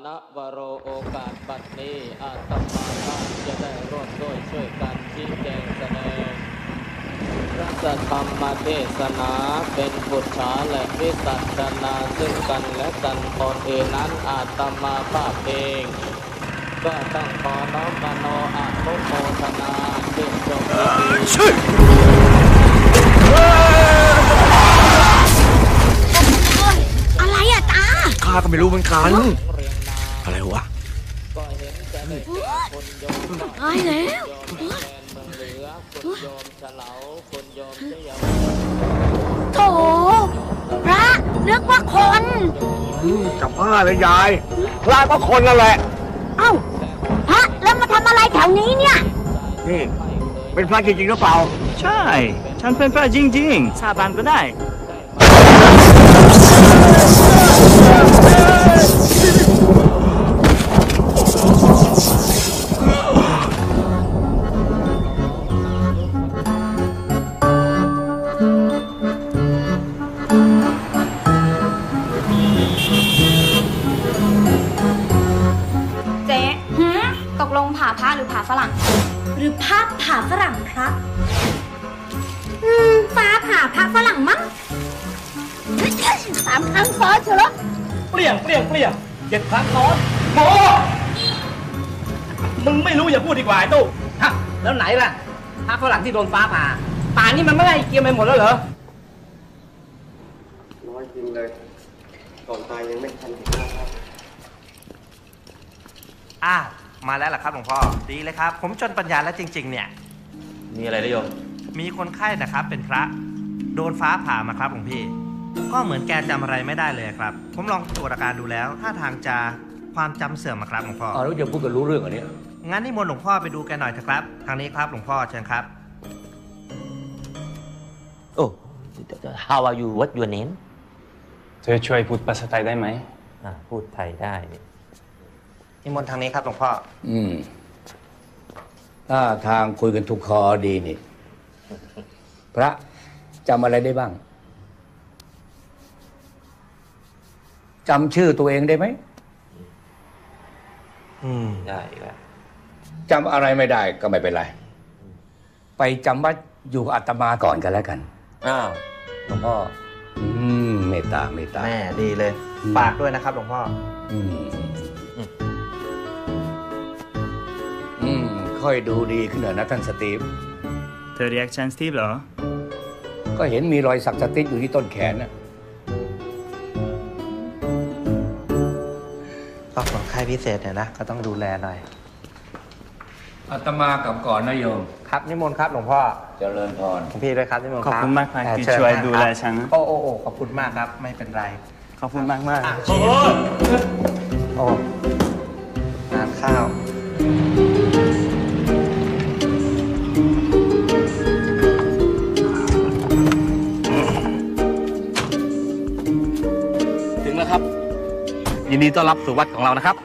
มีคาถานะวโรโอกาสบัดนี้อาตมาท่านจะได้ร่วมด้วยช่วยกันชี้แจงแสดงพระธรรมเทศนาเป็นบุตรฉาและวิสัชนาซึ่งกันและกันตนเองนั้นอาตมาภาพเอง ก็ต้องขอน้อมมโนอนุโมทนาซึ่งจงยินดีอะไรอะตาข้าก็ไม่รู้เหมือนกัน อะไรวะก็เห็นจะได้คุณโยมตายแล้วโยมแทนเมืองเหลือคุณโยมเฉลาคุณโยมเจ้าโถพระนึกว่าคน จับผ้าเลยยายพระก็คนนั่นแหละ เอ้าพระแล้วมาทำอะไรแถวนี้เนี่ย นี่เป็นพระจริงๆหรือเปล่า ใช่ ฉันเป็นพระจริงๆ สาบานก็ได้ ฝรั่งพระอืม ฟ้าผ่าพระฝรั่งมั้งสามครั้งซ้อนเถอะเปลี่ยงเปลี่ยงเปลี่ยงเจ็ดครั้งซ้อนโอ้มึงไม่รู้อย่าพูดดีกว่าไอ้ตู้ฮะแล้วไหนล่ะพระฝรั่งที่โดนฟ้าผ่า ป่านนี้มันไม่ได้เกียมไปหมดแล้วเหรอ น้อยจริงเลย ก่อนตายยังไม่ทันถึงนะครับอ้าวมาแล้วเหรอครับหลวงพ่อ ดีเลยครับ ผมจนปัญญาแล้วจริง ๆ เนี่ย มีอะไรนะโยมมีคนไข้นะครับเป็นพระ โดนฟ้าผ่ามาครับหลวงพี่ ก็เหมือนแกจำอะไรไม่ได้เลยครับ ผมลองตรวจอาการดูแล้วท่าทางจะความจำเสื่อมมาครับหลวงพ่ออ้าวแล้วจะพูดกันรู้เรื่องอันนี้งั้นนิมนต์หลวงพ่อไปดูแกหน่อยเถอะครับ ทางนี้ครับหลวงพ่อเชิญครับ โอ้ how are you what your name เธอช่วยพูดภาษาไทยได้ไหมอ่าพูดไทยได้นิมนต์ทางนี้ครับหลวงพ่อ อืม ถ้าทางคุยกันถูกคอดีนี่ พระจำอะไรได้บ้างจำชื่อตัวเองได้ไหมอืมได้ครับจำอะไรไม่ได้ก็ไม่เป็นไร ไปจำวัดอยู่กับอาตมาก่อนกันแล้วกัน อ้าวหลวงพ่ออืมเมตตาเมตตาแม่ดีเลย ฝากด้วยนะครับหลวงพ่อ อืม อืมค่อยดูดีขึ้นหน่อยนะท่านสตีฟ เธอเรียกฉันสตีฟเหรอ ก็เห็นมีรอยสักสติ๊กอยู่ที่ต้นแขนนะก็คนไข้พิเศษเนี่ยนะ ก็ต้องดูแลหน่อย อาตมากลับก่อนนะโยม ครับนิมนต์ครับหลวงพ่อ เจริญพร หลวงพี่ด้วยครับนิมนต์ขอบครับคุณมากๆเอ่อที่เชิญช่วยครับดูแลฉันโอ้โอ้โอ้ขอบคุณมากครับ ไม่เป็นไร ขอบคุณมากมากๆอะโอ้งานข้าว นดีต้อนรับสู่วัดของเรานะครับ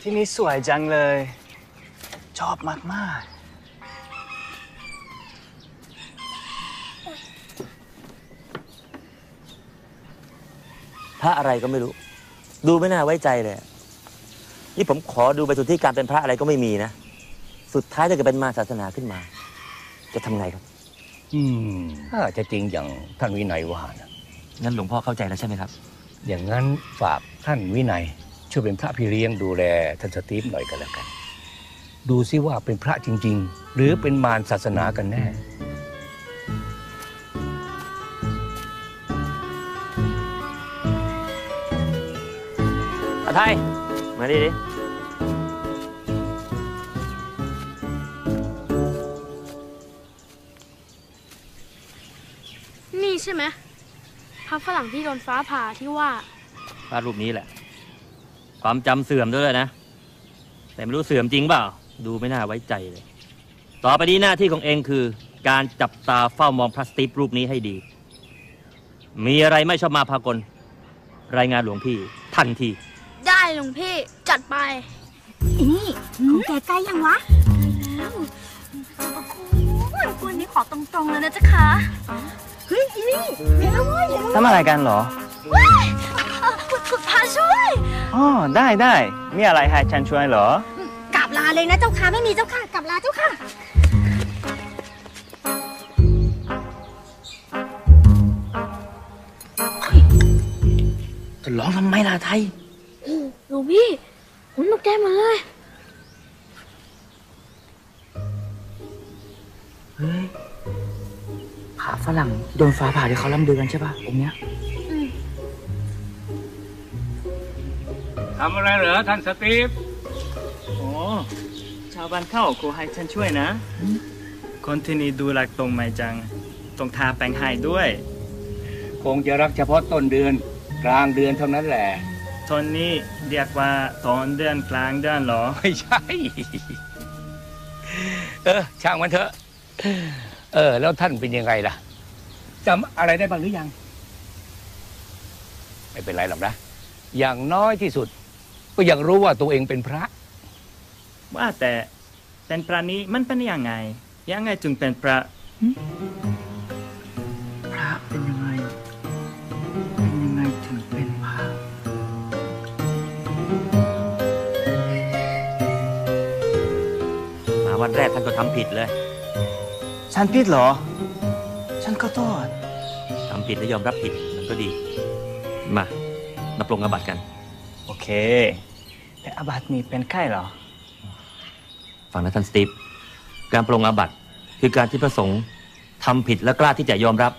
ที่นี่สวยจังเลย ชอบมากมากพระอะไรก็ไม่รู้ ดูไม่น่าไว้ใจเลย นี่ผมขอดูใบสุทธิการเป็นพระอะไรก็ไม่มีนะ สุดท้ายถ้าเกิดเป็นมาศาสนาขึ้นมา จะทำไงครับ อืมถ้าจะจริงอย่างท่านวินัยว่านะงั้นหลวงพ่อเข้าใจแล้วใช่ไหมครับ อย่างนั้นฝากท่านวินัยช่วยเป็นพระพี่เลี้ยงดูแลท่านสตีฟหน่อยกันแล้วกัน ดูซิว่าเป็นพระจริง ๆ หรือเป็นมารศาสนากันแน่ อาไทยมาดิดิ ใช่ไหมพระฝรั่งที่โดนฟ้าผ่าที่ว่า พระรูปนี้แหละ ความจำเสื่อมด้วยนะ แต่ไม่รู้เสื่อมจริงเปล่า ดูไม่น่าไว้ใจเลย ต่อไปนี้หน้าที่ของเองคือ การจับตาเฝ้ามองพระสตีฟรูปนี้ให้ดี มีอะไรไม่ชอบมาพากล รายงานหลวงพี่ทันที ได้หลวงพี่จัดไปนี่ของแกใกล้ยังวะแล้วนะจ๊ะคะ เฮ้ยอีนี่เดี๋ยวนะเว้ยเดี๋ยวนะทำอะไรกันเหรอว้ายเอ่อคุณคุณพาช่วยอ๋อได้ได้มีอะไรให้ฉันช่วยเหรอ กลับลาเลยนะเจ้าค่ะไม่มีเจ้าค่ะ กลับลาเจ้าค่ะจะร้องทำไมล่ะไทยหลวงพี่ผมตกใจหมดเลย โดนฟ้าผ่าที่เขาล่ำลือกันใช่ป่ะองค์เนี้ยทำอะไรเหรอท่านสตีฟโอ้ชาวบ้านเข้ากูให้ฉันช่วยนะ คนที่นี่ดูรักตรงไหมจังต้องทาแป้งให้ด้วย คงจะรักเฉพาะต้นเดือนกลางเดือนเท่านั้นแหละทนนี้เรียกว่าตอนเดือนกลางเดือนเหรอ ไม่ใช่ เออ ช่างมันเถอะ เออ แล้วท่านเป็นยังไงล่ะ จำอะไรได้บ้างหรือยัง ไม่เป็นไรหรอกนะ อย่างน้อยที่สุด ก็ยังรู้ว่าตัวเองเป็นพระ ว่าแต่เป็นพระนี้มันเป็นยังไง ยังไงจึงเป็นพระหึพระเป็นยังไง เป็นยังไงถึงเป็นพระมาวันแรกท่านก็ทำผิดเลย ฉันผิดเหรอฉัน ก็โทษทำผิดแล้วยอมรับผิดมันก็ดี มานับลงอาบัตกัน โอเค แต่อาบัตินี้เป็นไข้เหรอ ฟังนะท่านสตีฟการปรงอาบัติคือการที่พระสงฆ์ทำผิดและกล้าที่จะยอมรับ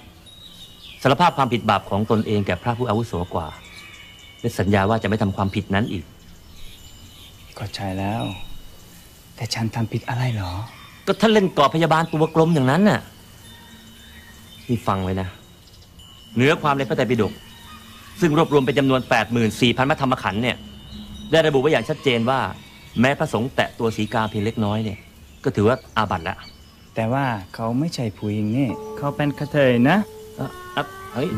สารภาพความผิดบาปของตนเองแก่พระผู้อาวุโสกว่าและสัญญาว่าจะไม่ทำความผิดนั้นอีก ก็ใช่แล้ว แต่ฉันทำผิดอะไรเหรอ ก็ท่านเล่นกอบพยาบาลตัวกลมอย่างนั้นน่ะ นี่ฟังไว้นะ เนื้อความในพระไตรปิฎกซึ่งรวบรวมเป็นจำนวน 84,000มัธรรมขันธ์เนี่ย ได้ระบุไว้อย่างชัดเจนว่า แม้พระสงฆ์แตะตัวสีกาเพียงเล็กน้อยเนี่ย ก็ถือว่าอาบัติละแต่ว่าเขาไม่ใช่ผู้หญิงนี่ เขาเป็นกระเทยนะเอ่ออะเฮ้ย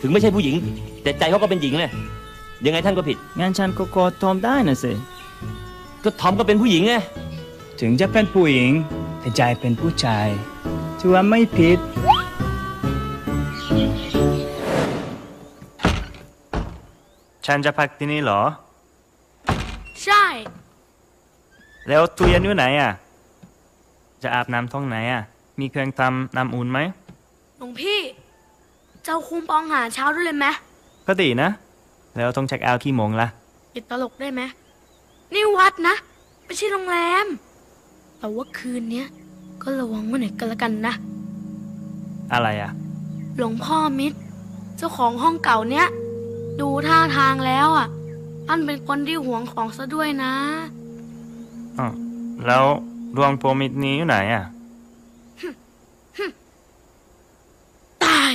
ถึงไม่ใช่ผู้หญิง แต่ใจเขาก็เป็นหญิงเลยยังไงท่านก็ผิด งั้นฉันก็โกรธทอมได้นะสิ ก็ทอมก็เป็นผู้หญิงไงถึงจะเป็นผู้หญิงแต่ใจเป็นผู้ชายถือว่าไม่ผิด ฉันจะพักที่นี่เหรอ ใช่ แล้วตู้เย็นอยู่ไหนอะ จะอาบน้ำท้องไหนอะ มีเครื่องทำน้ำอุ่นไหม หลวงพี่ เจ้าคุมปองหาเช้าด้วยเลยไหมก็ดีนะ แล้วต้องเช็คเอาท์กี่โมงล่ะอย่าตลกได้ไหมนี่วัดนะ ไม่ใช่โรงแรม แต่ว่าคืนเนี้ย ก็ระวังไว้หน่อยกันละกันนะ อะไรอะ หลวงพ่อมิตร เจ้าของห้องเก่าเนี้ย ดูท่าทางแล้วอะท่านเป็นคนที่หวงของซะด้วยนะอ๋อแล้วดวงโปรมิตนี้อยู่ไหนอะตาย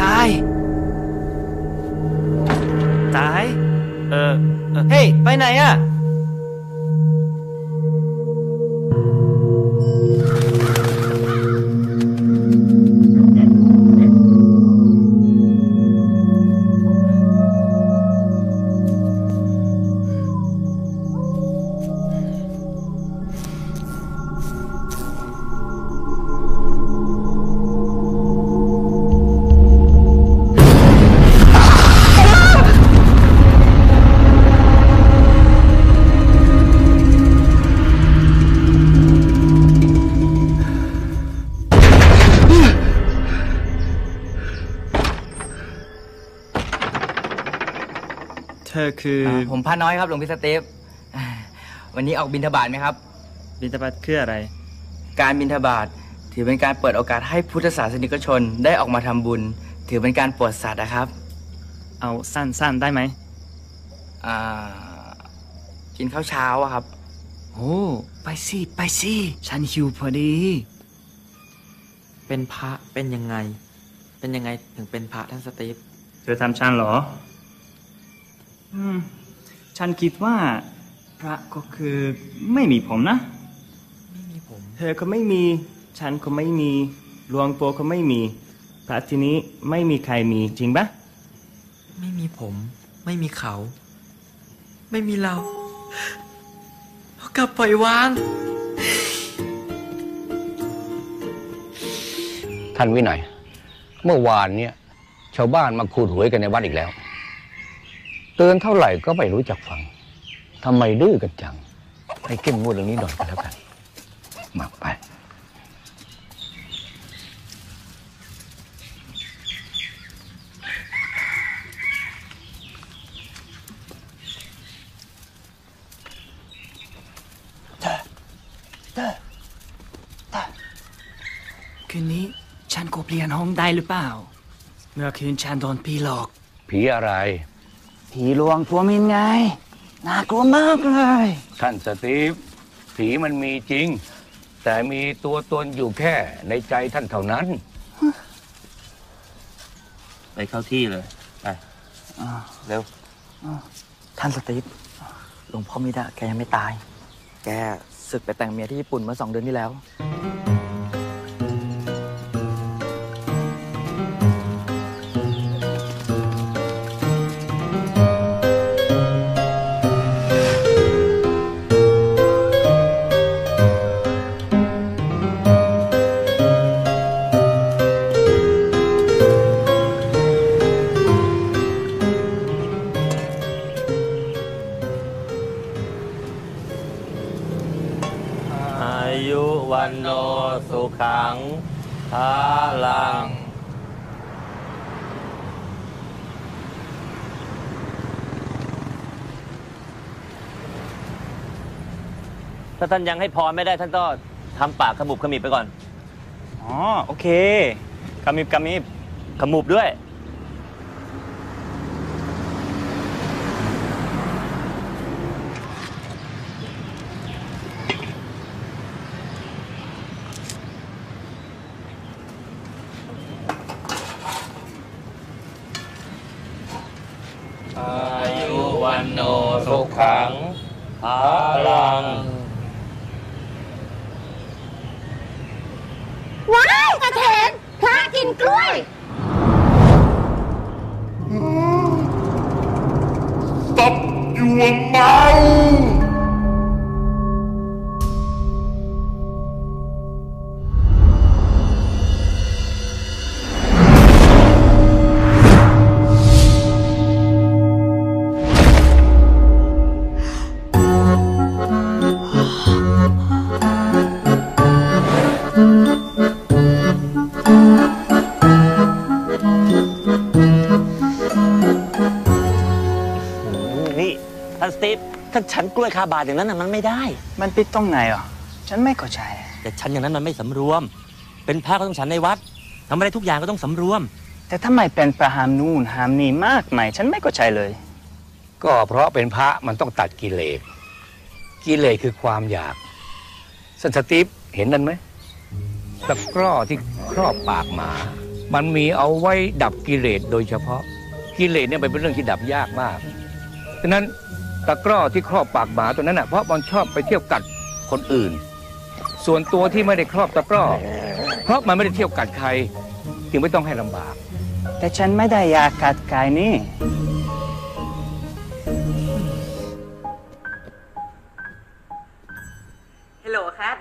ตาย ตาย เออเออเฮ้ย ไปไหนอะ อคืออผมพระน้อยครับหลวงพี่สเตฟอ่าวันนี้ออกบินทบาทไหมครับ บิณฑบาตคืออะไร การบินทบาทถือเป็นการเปิดโอกาสให้พุทธศาสนิกชนได้ออกมาทำบุญ ถือเป็นการโปรดสัตว์นะครับ เอาสั้นๆได้ไหมอ่ากินข้าวเช้าอะครับ โอ้ไปสิไปสิฉันหิวพอดี เป็นพระเป็นยังไง เป็นยังไงถึงเป็นพระท่านสตีฟเธอทำฉันเหรออืม ฉันคิดว่าพระก็คือไม่มีผมนะ ไม่มีผม เธอก็ไม่มี ฉันก็ไม่มีหลวงโปก็ไม่มี พระที่นี้ไม่มีใครมีจริงปะไม่มีผม ไม่มีเขา ไม่มีเราเอากลับปล่อยวาง ท่านวินัย เมื่อวานเนี่ยชาวบ้านมาขูดหวยกันในวัดอีกแล้ว เตือนเท่าไหร่ก็ไม่รู้จักฟังทำไมดื้อกันจัง ให้เข้มงวดเรื่องนี้หน่อยก็แล้วกันมาไป คืนนี้ฉันก็เปลี่ยนห้องได้หรือเปล่า เมื่อคืนฉันโดนผีหลอก ผีอะไร ผีลวงตัวมินไง น่ากลัวมากเลย ท่านสตีฟ ผีมันมีจริง แต่มีตัวตนอยู่แค่ในใจท่านเท่านั้น ไปเข้าที่เลย ไปเร็ว ท่านสตีฟ หลวงพ่อมิดะแกยังไม่ตาย แกศึกไปแต่งเมียที่ญี่ปุ่นเมื่อสองเดือนที่แล้ว ถ้าท่านยังให้พรไม่ได้ท่านก็ทำปากขมุบขมิบไปก่อน อ๋อ โอเคกำมิบกำมิบขมุบด้วย อายุวันโนสุขังภาลัง ว้ายกระ เทนพระกินกล้วย Stop your mouth! ล้วยคาบาทอย่างนั้นน่ะมันไม่ได้ มันปิดตรงไหนอะฉันไม่เข้าใจ แต่ฉันอย่างนั้นมันไม่สำรวม เป็นพระก็ต้องฉันในวัดทำอะไรทุกอย่างก็ต้องสำรวม แต่ทำไมเป็นประหามนู่นหามนี่มากไหมายฉันไม่เข้าใจเลย ก็เพราะเป็นพระมันต้องตัดกิเลส กิเลสคือความอยากสันสติปเห็นนั่นไหมตะกร้อที่ครอบปากหมา มันมีเอาไว้ดับกิเลสโดยเฉพาะ กิเลสเนี่ยมันเป็นเรื่องที่ดับยากมากฉะนั้น ตะกร้อที่ครอบปากหมาตัวนั้นน่ะเพราะมันชอบไปเที่ยวกัดคนอื่น ส่วนตัวที่ไม่ได้ครอบตะกร้อ เพราะมันไม่ได้เที่ยวกัดใคร จึงไม่ต้องให้ลำบาก แต่ฉันไม่ได้อยากกัดกายนี่ ฮัลโหลแคท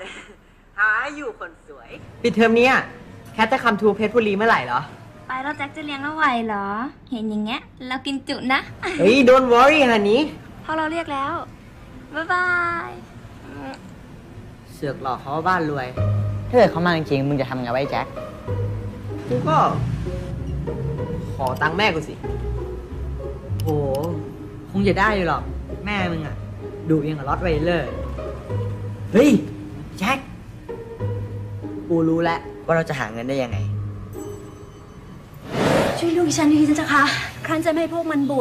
หาอยู่คนสวย ปิดเทอมเนี้ยแคทจะคำทูเพชรบุรีเมื่อไหร่เหรอ ไปแล้วแจ็คจะเลี้ยงเราไหวเหรอ เห็นอย่างเงี้ย เรากินจุนะ เฮ้ย don't worry ฮันนี้ พอเราเรียกแล้ว บ๊ายบาย เสือกหลอกเขาว่าบ้านรวย ถ้าเกิดเขามาจริงๆมึงจะทำไงไว้แจ็ค กูก็ ขอตังค์แม่กูสิโหคงจะได้อยู่หรอก แม่มึงอะดูยังกับลอตไวเลอร์ เฮ้ย แจ็ค กูรู้แล้วว่าเราจะหาเงินได้ยังไง ช่วยลูกดิฉันทีเถอะค่ะครั้นจะไม่ให้พวกมันบวช